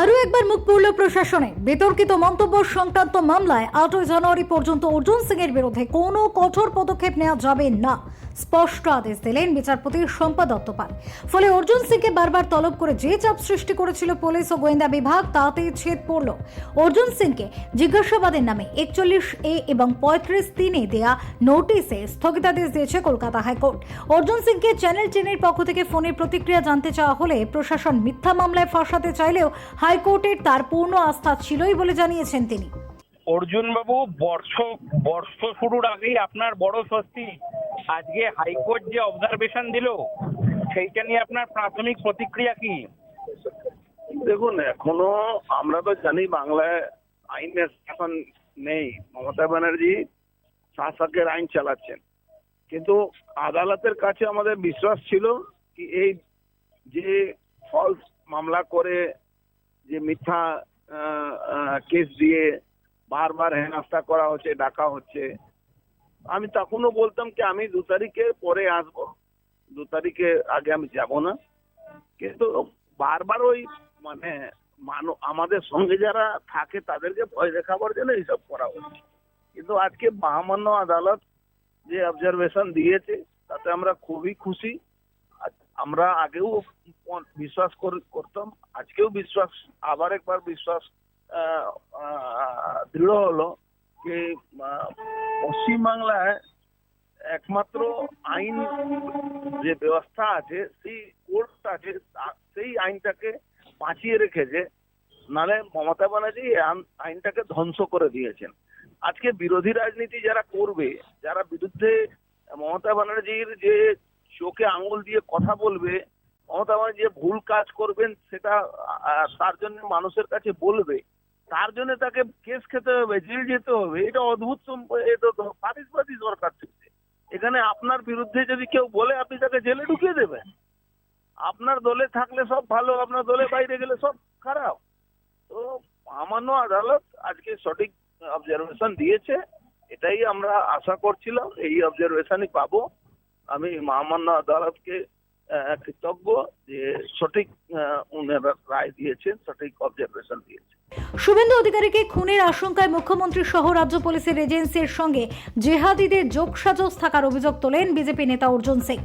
আরও একবার মুখ পড়ল প্রশাসনে। বিতর্কিত মন্তব্য সংক্রান্ত মামলায় আটই জানুয়ারি পর্যন্ত অর্জুন সিং এর বিরুদ্ধে কোনো কঠোর পদক্ষেপ নেওয়া যাবে না। স্পষ্ট আদেশ দিলেন বিচারপতি শম্পা দত্তপাল। ফলে অর্জুন সিংকে বারবার তলব করে যে চাপ সৃষ্টি করেছিল পুলিশ ও গোয়েন্দা বিভাগ, তাতেই ছেদ পড়ল। অর্জুন সিংকে জিজ্ঞাসাবাদের নামে একচল্লিশ এ এবং পঁয়ত্রিশ তিনে দেয়া নোটিশে স্থগিতাদেশ দিয়েছে কলকাতা হাইকোর্ট। অর্জুন সিংকে চ্যানেল টেনের পক্ষ থেকে ফোনের প্রতিক্রিয়া জানতে চাওয়া হলে প্রশাসন মিথ্যা মামলায় ফাঁসাতে চাইলেও হাইকোর্টের তার পূর্ণ আস্থা ছিলই বলে জানিয়েছেন তিনি। অর্জুন বাবু বর্ষ বর্ষ শুরুর আগেই আপনার বড় স্বস্তি আজকে হাইকোর্ট যে অবজারভেশন দিল, সেইটা নিয়ে আপনার প্রাথমিক প্রতিক্রিয়া কি? দেখুন, এখনও আমরা তো জানি বাংলায় আইনের শাসন নেই। মমতা ব্যানার্জি শাসকের আইন চালাচ্ছেন। কিন্তু আদালতের কাছে আমাদের বিশ্বাস ছিল কি এই যে ফলস মামলা করে যে মিথ্যা কেস দিয়ে বারবার হেনস্থা করা হচ্ছে, ডাকা হচ্ছে আমি তখনও বলতাম কি আমি দু তারিখে পরে আসব। দু তারিখে আগে আমি যাব না। কিন্তু বারবার ওই মানে মানো, আমাদের সঙ্গে যারা থাকে তাদেরকে ভয় দেখাবার জন্য এইসব করা হচ্ছে। কিন্তু আজকে মহামান্য আদালত যে অবজারভেশন দিয়েছে, তাতে আমরা খুবই খুশি। আমরা আগেও বিশ্বাস কর- করতাম, আজকেও বিশ্বাস, আবার একবার বিশ্বাস দৃঢ় হলো যে পশ্চিমবাংলায় একমাত্র আইন যে ব্যবস্থা আছে, সেই কোর্ট আছে সেই আইনটাকে বাঁচিয়ে রেখেছে নালে মমতা ব্যানার্জি আইনটাকে ধ্বংস করে দিয়েছেন। আজকে বিরোধী রাজনীতি যারা করবে, যারা বিরুদ্ধে মমতা ব্যানার্জির যে চোখে আঙুল দিয়ে কথা বলবে, মমতা ব্যানার্জি যে ভুল কাজ করবেন সেটা তার জন্য মানুষের কাছে বলবে তার জন্য তাকে কেস খেতে হবে, জেল যেতে হবে। এটা অদ্ভুত এটা সরকার চলছে। এখানে আপনার বিরুদ্ধে যদি কেউ বলে, আপনি তাকে জেলে ঢুকিয়ে দেবেন। আপনার দলে থাকলে সব ভালো, আপনার দলে বাইরে গেলে সব খারাপ। তো সামান্য আদালত আজকে সঠিক অবজারভেশন দিয়েছে। এটাই আমরা আশা করছিলাম, এই অবজারভেশনই পাবো। আমি মহামান্য আদালতকে কৃতজ্ঞ যে সঠিক উনারা রায় দিয়েছেন, সঠিক অবজারভেশন দিয়েছেন। শুভেন্দু অধিকারীকে খুনের আশঙ্কায় মুখ্যমন্ত্রী সহ রাজ্য পুলিশের এজেন্সির সঙ্গে জেহাদিদের যোগসাজশ থাকার অভিযোগ তোলেন বিজেপি নেতা অর্জুন সিং।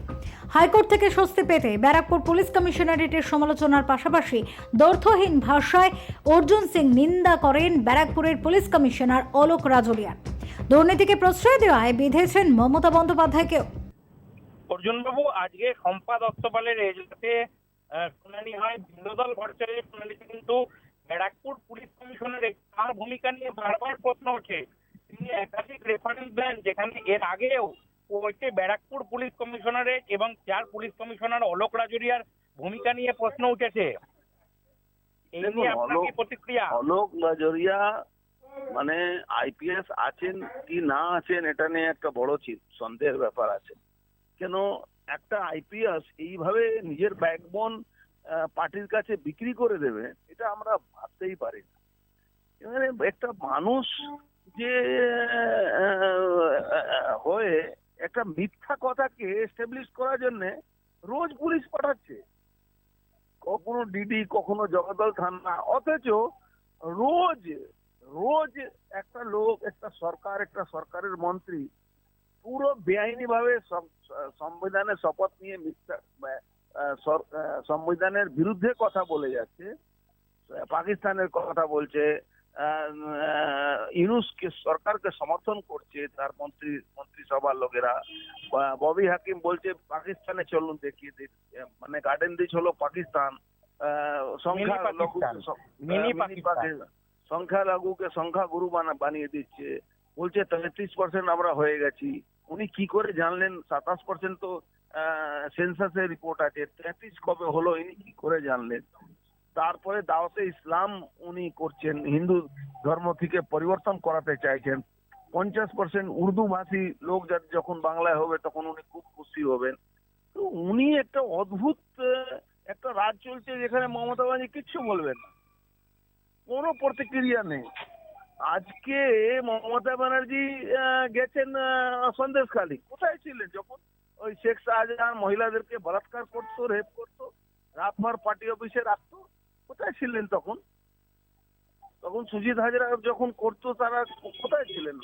হাইকোর্ট থেকে স্বস্তি পেতে ব্যারাকপুর পুলিশ কমিশনারেটের সমালোচনার পাশাপাশি দর্থহীন ভাষায় অর্জুন সিং নিন্দা করেন ব্যারাকপুরের পুলিশ কমিশনার অলোক রাজলিয়ান দুর্নীতিকে প্রশ্রয় দেওয়ায় বিধেছেন মমতা বন্দ্যোপাধ্যায়কেও। অর্জুন বাবু আজকে দত্তপালের এজলাসে শুনানি হয়। বিনোদল ভট্টাচার্যের শুনানিতে কিন্তু ব্যারাকপুর পুলিশ কমিশনারের তার ভূমিকা নিয়ে বারবার প্রশ্ন ওঠে। তিনি একাধিক রেফারেন্স দেন যেখানে এর আগেও ওইটি ব্যারাকপুর পুলিশ কমিশনারের এবং চার পুলিশ কমিশনার অলোক রাজুরিয়ার ভূমিকা নিয়ে প্রশ্ন উঠেছে। এই নিয়ে আপনার কি অলোক- প্রতিক্রিয়া? অলোক লাজরিয়া মানে আইপিএস আছেন কি না আছেন এটা নিয়ে একটা বড় সন্দেহের ব্যাপার আছে। কেন একটা আইপিএস এইভাবে নিজের ব্যাকবোন পার্টির কাছে বিক্রি করে দেবে, এটা আমরা ভাবতেই পারি এখানে একটা মানুষ যে হয়ে একটা মিথ্যা কথাকে এস্টাবলিশ করার জন্য রোজ পুলিশ পাঠাচ্ছে। কখনো ডিডি কখনো জগদল থানা অথচ রোজ রোজ একটা লোক, একটা সরকার, একটা সরকারের মন্ত্রী পুরো বেআইনি ভাবে সংবিধানের শপথ নিয়ে মিথ্যা সংবিধানের বিরুদ্ধে কথা বলে যাচ্ছে। পাকিস্তানের কথা বলছে। ইউনুসকে সরকারকে সমর্থন করছে তার মন্ত্রী মন্ত্রিসভার লোকেরা। ববি হাকিম বলছে পাকিস্তানে চলুন দেখিয়ে মানে গার্ডেন দিচ হলো পাকিস্তান। সংখ্যালঘুকে সংখ্যা গুরু বানিয়ে দিচ্ছে। বলছে তেত্রিশ পার্সেন্ট আমরা হয়ে গেছি। উনি কি করে জানলেন? সাতাশ পার্সেন্ট তো সেন্সাসের রিপোর্ট আছে, তেত্রিশ কবে হলো ইনি কি করে জানলেন? তারপরে দাওয়াতে ইসলাম উনি করছেন, হিন্দু ধর্ম থেকে পরিবর্তন করাতে চাইছেন। পঞ্চাশ পার্সেন্ট উর্দু ভাষী লোক যখন বাংলায় হবে, তখন উনি খুব খুশি হবেন। তো উনি একটা অদ্ভুত একটা রাজ চলছে যেখানে মমতা ব্যানার্জি কিচ্ছু বলবেন না। কোনো প্রতিক্রিয়া নেই। আজকে মমতা ব্যানার্জি গেছেন সন্দেশখালী। কোথায় ছিলেন যখন? ওই শেখ শাহজাহান মহিলাদেরকে বলাৎকার করতো রেপ করতো রাতভর পার্টি অফিসে রাখতো। কোথায় ছিলেন তখন? তখন সুজিত হাজরা যখন করতো, তারা কোথায় ছিলেন?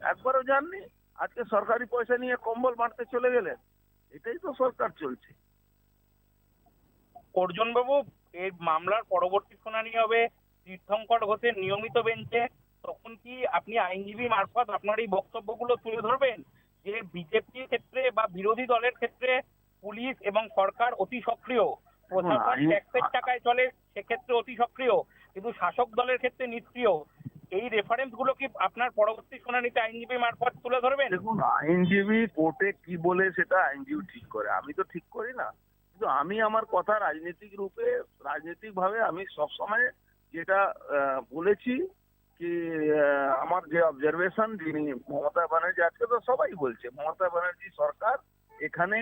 একবারও যাননি আজকে সরকারি পয়সা নিয়ে কম্বল বাঁটতে চলে গেলেন। এটাই তো সরকার চলছে। অর্জুন বাবু এই মামলার পরবর্তী শুনানি হবে তীর্থঙ্কর ঘোষের নিয়মিত বেঞ্চে। তখন কি আপনি আইনজীবী মারফত আপনার এই বক্তব্যগুলো তুলে ধরবেন? যে বিজেপির ক্ষেত্রে বা বিরোধী দলের ক্ষেত্রে পুলিশ এবং সরকার অতি সক্রিয়। প্রশাসন ট্যাক্সের টাকায় চলে সেক্ষেত্রে অতি সক্রিয়। কিন্তু শাসক দলের ক্ষেত্রে নিষ্ক্রিয়। এই রেফারেন্সগুলো কি আপনার পরবর্তী শুনানিতে আইনজীবী মারফত তুলে ধরবেন? দেখুন আইনজীবী কোর্টে কি বলে সেটা আইনজীবী ঠিক করে। আমি তো ঠিক করি না। কিন্তু আমি আমার কথা রাজনৈতিক রূপে রাজনৈতিক ভাবে আমি সবসময় যেটা বলেছি কি আমার যে অবজারভেশন যিনি মমতা ব্যানার্জি, আজকে তো সবাই বলছে, মমতা ব্যানার্জি সরকার এখানে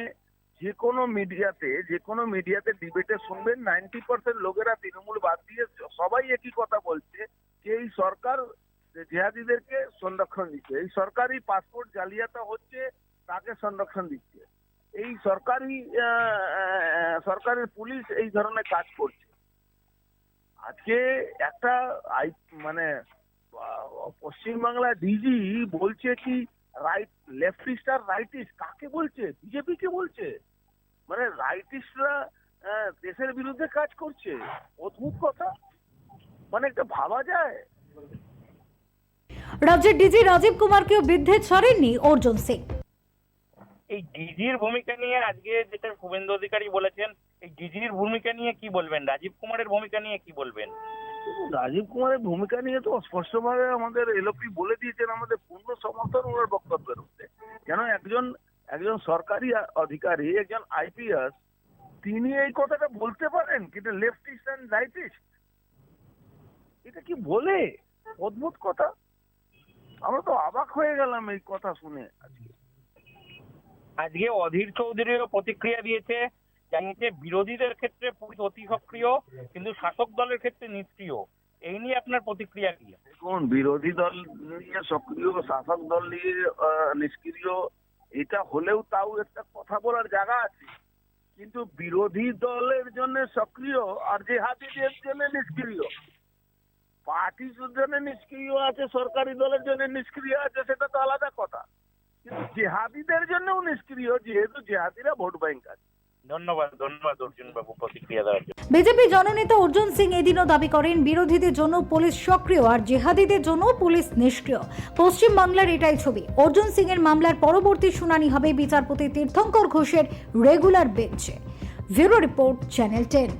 যে কোনো মিডিয়াতে যে কোনো মিডিয়াতে ডিবেটে শুনবেন নাইনটি পার্সেন্ট লোকেরা তৃণমূল বাদ দিয়ে সবাই একই কথা বলছে যে এই সরকার জেহাদিদেরকে সংরক্ষণ দিচ্ছে, এই সরকারি পাসপোর্ট জালিয়াতা হচ্ছে, তাকে সংরক্ষণ দিচ্ছে। এই সরকারি সরকারের পুলিশ এই ধরনের কাজ করছে। আজকে একটা মানে পশ্চিমবাংলা ডিজি বলছে কি রাইট লেফটিস্ট আর রাইটিস্ট কাকে বলছে? বিজেপি কে বলছে? মানে রাইটিস্টরা দেশের বিরুদ্ধে কাজ করছে। অদ্ভুত কথা। মানে একটা ভাবা যায়। রাজ্যের ডিজি রাজীব কুমারকেও বিদ্ধে ছাড়েননি অর্জুন সিং। এই ডিজির ভূমিকা নিয়ে আজকে যেটা শুভেন্দু অধিকারী বলেছেন এই ডিজির ভূমিকা নিয়ে কি বলবেন? রাজীব কুমারের ভূমিকা নিয়ে কি বলবেন? রাজীব কুমারের ভূমিকা নিয়ে তো স্পষ্টভাবে আমাদের এলপি বলে দিয়েছেন, আমাদের পূর্ণ সমর্থন ওনার বক্তব্যের মধ্যে। কেন একজন একজন সরকারি অধিকারী, একজন আইপিএস, তিনি এই কথাটা বলতে পারেন কিন্তু লেফটিস্ট অ্যান্ড রাইটিস্ট এটা কি বলে? অদ্ভুত কথা। আমরা তো অবাক হয়ে গেলাম এই কথা শুনে আজকে। আজকে অধীর চৌধুরীও প্রতিক্রিয়া দিয়েছে জানিয়েছে বিরোধীদের ক্ষেত্রে অতি সক্রিয়, কিন্তু শাসক দলের ক্ষেত্রে নিষ্ক্রিয়। এই নিয়ে আপনার প্রতিক্রিয়া কি? দেখুন, বিরোধী দল নিয়ে সক্রিয়, শাসক দল নিয়ে নিষ্ক্রিয়, এটা হলেও তাও একটা কথা বলার জায়গা আছে। কিন্তু বিরোধী দলের জন্য সক্রিয় আর জেহাদিদের জন্য নিষ্ক্রিয়। পার্টির জন্য নিষ্ক্রিয় আছে, সরকারি দলের জন্য নিষ্ক্রিয় আছে, সেটা তো আলাদা কথা। কিন্তু জেহাদিদের জন্যও নিষ্ক্রিয়, যেহেতু জেহাদিরা ভোট ব্যাংক আছে। বিজেপি জননেতা অর্জুন সিং এদিনও দাবি করেন, বিরোধীদের জন্য পুলিশ সক্রিয় আর জেহাদিদের জন্য পুলিশ নিষ্ক্রিয়। পশ্চিম বাংলার এটাই ছবি। অর্জুন সিং এর মামলার পরবর্তী শুনানি হবে বিচারপতি তীর্থঙ্কর ঘোষের রেগুলার বেঞ্চে। Bureau report, channel ten.